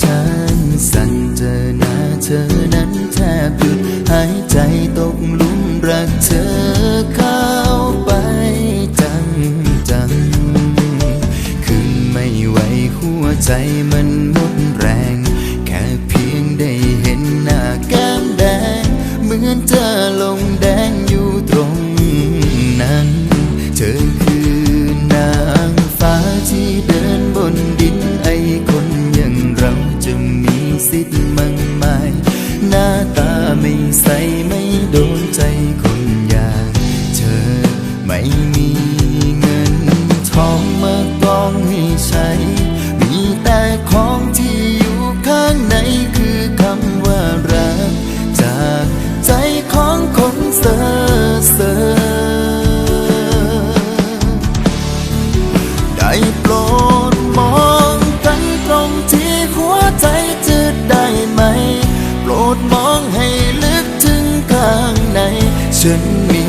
ฉันสั่นเจอหน้าเธอนั้นแทบหยุดหายใจตกลุมรักเธอเข้าไปจังจังคืนไม่ไหวหัวใจมันหมดแรง แค่เพียงได้เห็นหน้าแก้มแดง เหมือนเธอลงแดงอยู่ตรงนั้น เธอ ม่มีเงินทองมากองให้ใช้ มีแต่ของที่อยู่ข้างในคือคำว่ารัก จากใจของคนเซ่อเซ่อได้โปรดมองกันตรงที่หัวใจจะได้ไหม โปรดมองให้ลึกถึงข้างใน ฉันมี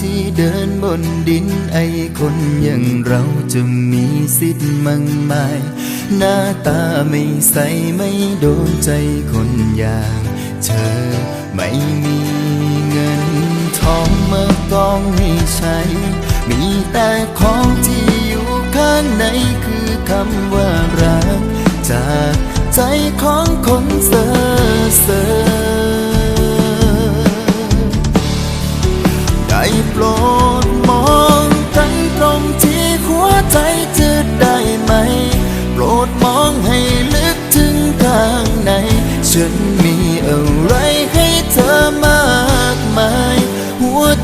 ที่เดินบนดินไอคนอย่างเราจะมีสิทธิ์มั่งไหมหน้าตาไม่ใสไม่โดนใจคนอย่างเธอไม่มีเงินทองมากองให้ใช้ มีแต่ของที่อยู่ข้างในคือคำว่ารัก จากใจของคนเซ่อเซ่อ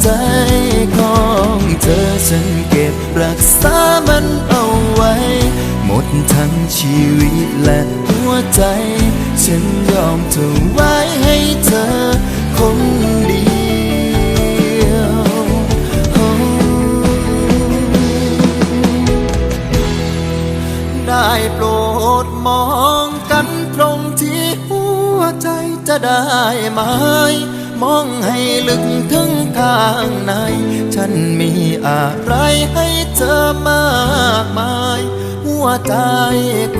ใจของเธอฉันเก็บรักษามันเอาไว้ หมดทั้งชีวิตและหัวใจ ฉันยอมเธอไว้ให้เธอคนเดียวได้โปรดมองกันตรงที่หัวใจจะได้ไหม มองให้ลึกถึงข้างใน ฉันมีอะไรให้เธอมากมาย หัวใจ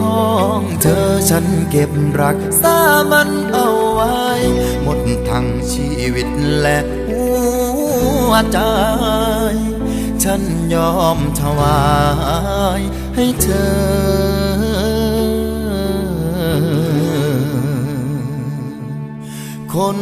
ของเธอฉันเก็บรักษามันเอาไว้ หมดทั้งชีวิตและหัวใจ ฉันยอมถวายให้เธอคน